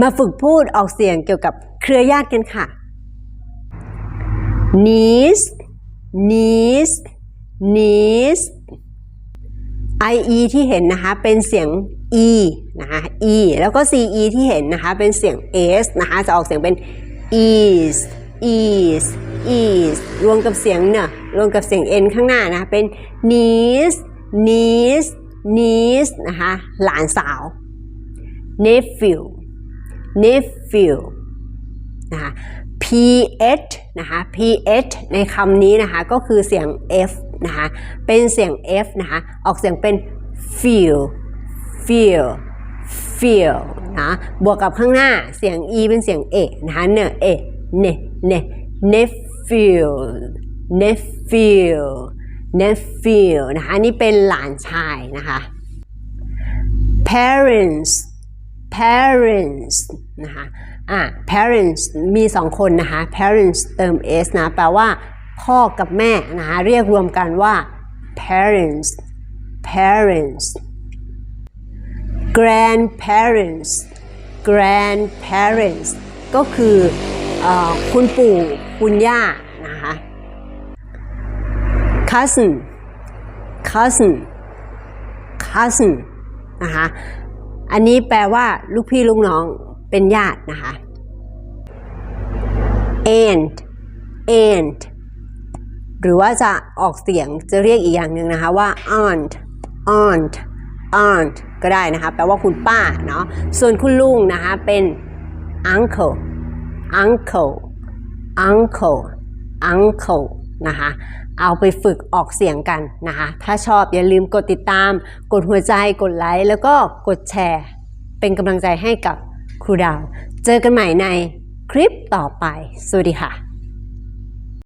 มาฝึกพูดออกเสียงเกี่ยวกับเครือญาติกันค่ะ niece niece niece ie ที่เห็นนะคะ เป็นเสียง e นะคะ e แล้วก็ ce ที่เห็นนะคะ เป็นเสียง s นะคะ จะออกเสียงเป็น is is is รวมกับเสียงเนอะรวมกับเสียง n ข้างหน้านะะเป็น niece niece niece นะคะ หลานสาว nephew nephew นะคะ ph นะคะ ph ในคำนี้นะคะก็คือเสียง f นะคะเป็นเสียง f นะคะออกเสียงเป็น feel feel feel นะบวกกับข้างหน้าเสียง e เป็นเสียง a นะคะเนเอเนเน nephew nephew nephew นะคะนนี่เป็นหลานชายนะคะ parents parents นะคะอะ parents มีสองคนนะคะ parents เติม s นะ แปลว่า พ่อกับแม่นะคะเรียกรวมกันว่า parents parents grandparents grandparents ก็คืออคุณปู่คุณย่านะคะ cousin cousin cousin นะคะ อันนี้แปลว่าลูกพี่ลูกน้องเป็นญาตินะคะ aunt aunt หรือว่าจะออกเสียงจะเรียกอีกอย่างหนึ่งนะคะว่า aunt aunt aunt ก็ได้นะคะ แปลว่าคุณป้าเนาะส่วนคุณลุงนะคะเป็น uncle uncle uncle uncle นะคะ เอาไปฝึกออกเสียงกันนะคะ ถ้าชอบอย่าลืมกดติดตาม กดหัวใจ กดไลค์ แล้วก็กดแชร์ เป็นกำลังใจให้กับครูดาว เจอกันใหม่ในคลิปต่อไป สวัสดีค่ะ